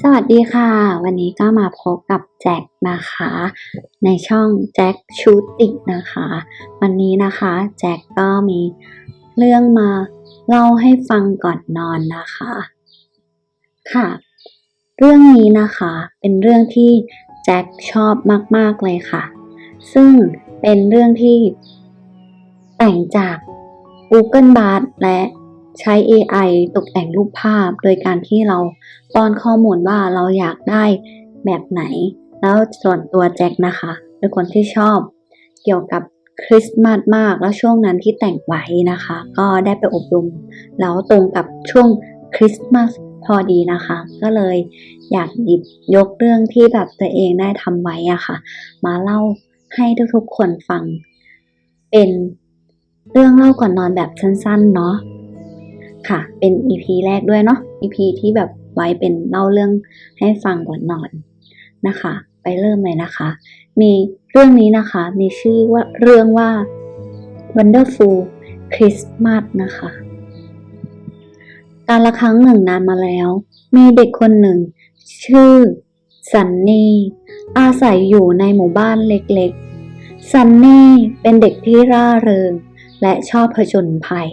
สวัสดีค่ะ วันนี้ก็มาพบกับแจ็คนะคะ ในช่องแจ็คชูติกนะคะ วันนี้นะคะแจ็คก็มีเรื่องมาเล่าให้ฟังก่อนนอนนะคะ ค่ะ เรื่องนี้นะคะ เป็นเรื่องที่แจ็คชอบมาก ๆ เลยค่ะ ซึ่งเป็นเรื่องที่แต่งจาก Google Bard และ ใช้ AI ตกแต่งรูปภาพ โดยการที่เราป้อนข้อมูลว่าเราอยากได้แบบไหน แล้วส่วนตัวแจ็คนะคะเป็นคนที่ชอบเกี่ยวกับคริสต์มาสมาก แล้วช่วงนั้นที่แต่งไว้นะคะ ก็ได้ไปอบรมแล้วตรงกับช่วงคริสต์มาสพอดีนะคะ ก็เลยอยากหยิบยกเรื่องที่แบบตัวเองได้ทำไว้อะค่ะ มาเล่าให้ทุกๆคนฟัง เป็นเรื่องเล่าก่อนนอนแบบสั้นๆเนาะ ค่ะ เป็น EP แรกด้วยเนาะ EP ที่แบบไว้เป็นเล่าเรื่องให้ฟังก่อนนอนนะคะ ไปเริ่มเลยนะคะ มีเรื่องนี้นะคะ มีชื่อว่าเรื่องว่า Wonderful Christmas นะคะ การละครั้งหนึ่งนานมาแล้ว มีเด็กคนหนึ่ง ชื่อซันนี่อาศัยอยู่ในหมู่บ้านเล็กๆ ซันนี่เป็นเด็กที่ร่าเริง และชอบผจญภัย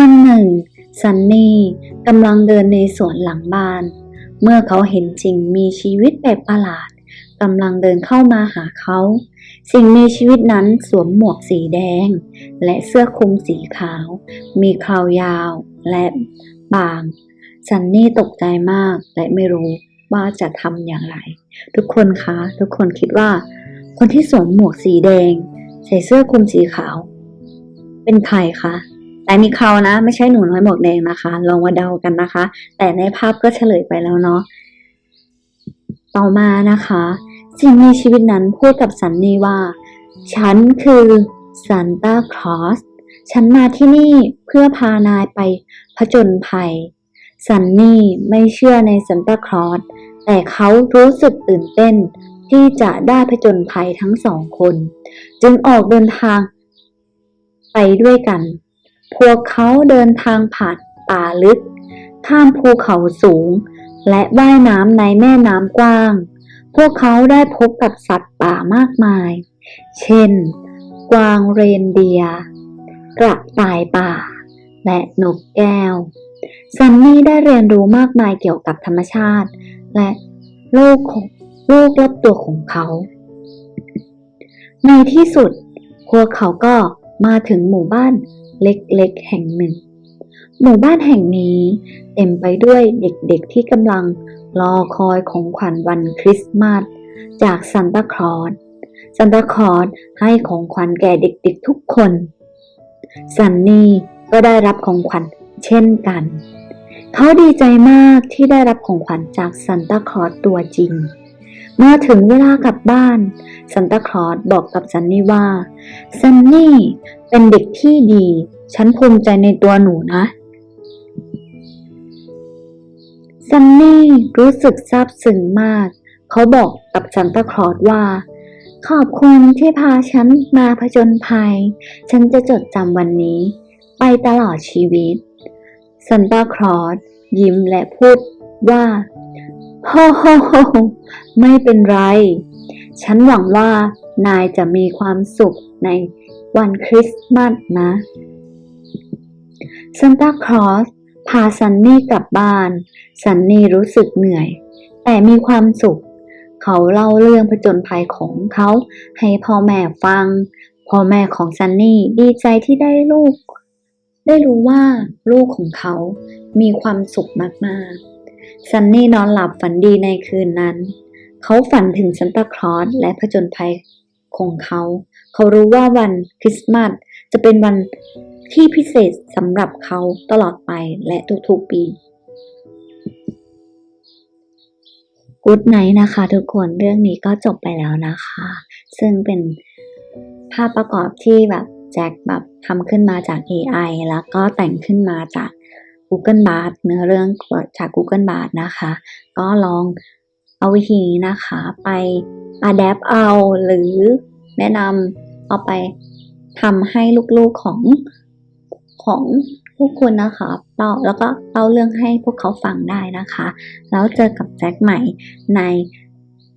วันหนึ่ง ซันนี่กำลังเดินในสวนหลังบ้าน เมื่อเขาเห็นสิ่งมีชีวิตแปลกประหลาดกำลังเดินเข้ามาหาเขา สิ่งมีชีวิตนั้นสวมหมวกสีแดง และเสื้อคลุมสีขาว มีคราวยาวและบาง ซันนี่ตกใจมากและไม่รู้ว่าจะทำอย่างไร ทุกคนคะ ทุกคนคิดว่า คนที่สวมหมวกสีแดง ใส่เสื้อคลุมสีขาว เป็นใครคะ แต่มีเขานะ ไม่ใช่หนูน้อยหมวกแดงนะคะ ลองมาเดากันนะคะ แต่ในภาพก็เฉลยไปแล้วเนาะต่อมานะคะ สิ่งมีชีวิตนั้นพูดกับซันนี่ว่า ฉันคือซันตาคลอสฉันมาที่นี่เพื่อพานายไปผจญภัยซันนี่ไม่เชื่อในซันตาคลอสแต่เขารู้สึกตื่นเต้นที่จะได้ผจญภัยทั้งสองคน จึงออกเดินทางไปด้วยกัน พวกเขาเดินทางผ่านป่าลึก ข้ามภูเขาสูง และว่ายน้ำในแม่น้ำกว้าง พวกเขาได้พบกับสัตว์ป่ามากมาย เช่น กวางเรนเดียร์กระต่ายป่า และนกแก้ว ซันนี่ได้เรียนรู้มากมายเกี่ยวกับธรรมชาติ และโลกของโลกรอบตัวของเขา ในที่สุด พวกเขาก็ มาถึงหมู่บ้านเล็กๆแห่งหนึ่ง หมู่บ้านแห่งนี้เต็มไปด้วยเด็กๆที่กำลังรอคอยของขวัญวันคริสต์มาสจากซานตาคลอสซานตาคลอสให้ของขวัญแก่เด็กๆทุกคน ซันนี่ก็ได้รับของขวัญเช่นกัน เขาดีใจมากที่ได้รับของขวัญจากซานตาคลอสตัวจริง เมื่อถึงเวลากลับบ้านซันตาคลอสบอกกับซันนี่ว่าซันนี่เป็นเด็กที่ดี ฉันภูมิใจในตัวหนูนะซันนี่รู้สึกซาบซึ้งมาก เขาบอกกับซันตาคลอสว่า ขอบคุณที่พาฉันมาผจญภัย ฉันจะจดจำวันนี้ ไปตลอดชีวิตซันตาคลอสยิ้มและพูดว่า ฮโฮโฮไม่เป็นไร ฉันหวังว่านายจะมีความสุขในวันคริสต์มาสนะซันตาคลอสพาซันนี่กลับบ้าน ซันนี่รู้สึกเหนื่อย แต่มีความสุข เขาเล่าเรื่องผจญภัยของเขาให้พ่อแม่ฟัง พ่อแม่ของซันนี่ดีใจที่ได้ลูก ได้รู้ว่าลูกของเขามีความสุขมากๆ ซันนี่นอนหลับฝันดีในคืนนั้น เขาฝันถึงซันตาคลอสและผจญภัยของเขา เขารู้ว่าวันคริสต์มาสจะเป็นวันที่พิเศษสำหรับเขาตลอดไปและทุกๆปีกูดไนท์นะคะ ทุกคนเรื่องนี้ก็จบไปแล้วนะคะ ซึ่งเป็นภาพประกอบที่แบบแจ็คแบบทำขึ้นมาจาก AI แล้วก็แต่งขึ้นมาจาก Google Bard เนื้อเรื่องจาก Google Bard นะคะ ก็ลองเอาวิธีนี้นะคะไป adapt เอาหรือแนะนำเอาไปทำให้ลูกๆของของพวกคุณนะคะเล่าแล้วก็เล่าเรื่องให้พวกเขาฟังได้นะคะ แล้วเจอกับแจ็คใหม่ใน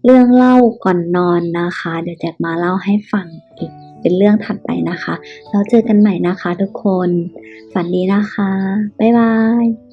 เรื่องเล่าก่อนนอนนะคะ เดี๋ยวแจ็คมาเล่าให้ฟังอีก เป็นเรื่องถัดไปนะคะ แล้วเจอกันใหม่นะคะทุกคน ฝันดีนะคะ บ๊ายบาย